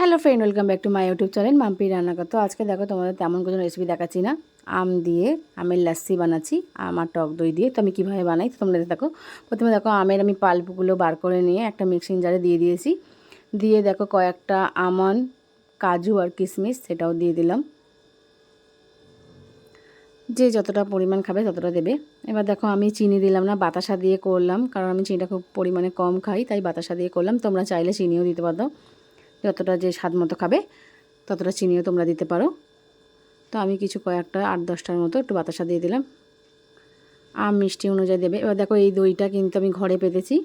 Hello friend, welcome back to my YouTube channel Mampi Rannaghar. তো আজকে দেখো, তোমাদের তেমন কোনো রেসিপি দেখাচ্ছি না। আম দিয়ে আমের লাস্সি বানাচ্ছি আমার টক দই দিয়ে। তো আমি কীভাবে বানাই তোমরা দেখো, প্রথমে দেখো, আমের আমি পাল্পগুলো বার করে নিয়ে একটা মিক্সিং জারে দিয়ে দিয়েছি। দিয়ে দেখো, কয়েকটা আমন, কাজু আর কিশমিশ সেটাও দিয়ে দিলাম। যে যতটা পরিমাণ খাবে ততটা দেবে। এবার দেখো, আমি চিনি দিলাম না, বাতাসা দিয়ে করলাম। কারণ আমি চিনিটা খুব পরিমাণে কম খাই, তাই বাতাসা দিয়ে করলাম। তোমরা চাইলে চিনিও দিতে পারো। যতটা যে স্বাদ মতো খাবে, ততটা চিনিও তোমরা দিতে পারো। তো আমি কিছু কয়েকটা আট দশটার মতো একটু বাতাসা দিয়ে দিলাম। আম মিষ্টি অনুযায়ী দেবে। এবার দেখো এই দইটা কিন্তু আমি ঘরে পেতেছি।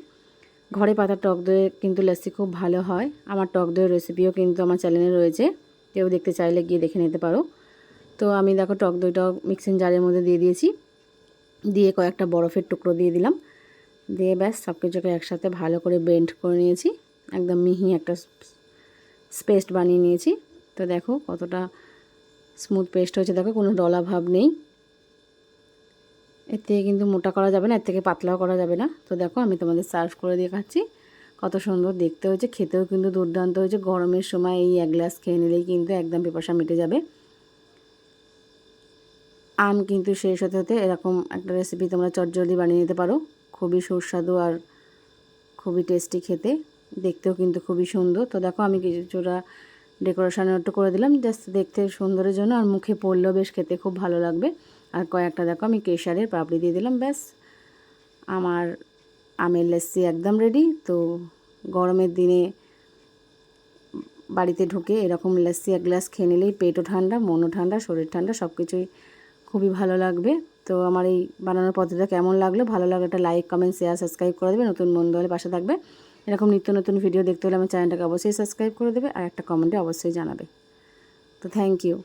ঘরে পাতা টক দইয়ের কিন্তু লস্যি খুব ভালো হয়। আমার টক দইয়ের রেসিপিও কিন্তু আমার চ্যানেলে রয়েছে। কেউ দেখতে চাইলে গিয়ে দেখে নিতে পারো। তো আমি দেখো টক দইটাও মিক্সিং জারের মধ্যে দিয়ে দিয়েছি। দিয়ে কয়েকটা বরফের টুকরো দিয়ে দিলাম। দিয়ে ব্যাস সব কিছুকে একসাথে ভালো করে বেন্ড করে নিয়েছি। একদম মিহি একটা পেস্ট বানিয়ে নিয়েছি। তো দেখো কতটা স্মুথ পেস্ট হয়েছে। দেখো কোনো ডলা ভাব নেই। এর থেকে কিন্তু মোটা করা যাবে না, এর থেকে পাতলাও করা যাবে না। তো দেখো আমি তোমাদের সার্ভ করে দিয়ে খাচ্ছি কত সুন্দর দেখতে হয়েছে, খেতেও কিন্তু দুর্দান্ত হয়েছে। গরমের সময় এই এক গ্লাস খেয়ে নিলেই কিন্তু একদম পেপাসা মিটে যাবে। আম কিন্তু শেষ হতে হতে এরকম একটা রেসিপি তোমরা চটজলদি বানিয়ে নিতে পারো। খুবই সুস্বাদু আর খুবই টেস্টি খেতে। দেখতেও কিন্তু খুবই সুন্দর। তো দেখো আমি কিছুটা ডেকোরেশন একটু করে দিলাম জাস্ট দেখতে সুন্দরের জন্য আর মুখে পড়লেও বেশ খেতে খুব ভালো লাগবে। আর কয়েকটা দেখো আমি কেশারের পাপড়ি দিয়ে দিলাম, ব্যাস। আমার আমের লেসি একদম রেডি তো গরমের দিনে বাড়িতে ঢুকে এরকম লেসি এক গ্লাস খেয়ে নিলেই পেটও ঠান্ডা, মনও ঠান্ডা, শরীর ঠান্ডা সব কিছুই খুবই ভালো লাগবে। তো আমার এই বানানোর পদ্ধতিটা কেমন লাগল? ভালো লাগলে একটা লাইক কমেন্ট শেয়ার সাবস্ক্রাইব করে দেবে। নতুন বন্ধু হলে পাশে থাকবে। এরকম নিত্য নতুন ভিডিও দেখতে হলে আমার চ্যানেলটাকে অবশ্যই সাবস্ক্রাইব করে দেবে আর একটা কমেন্টে অবশ্যই জানাবে। তো থ্যাংক ইউ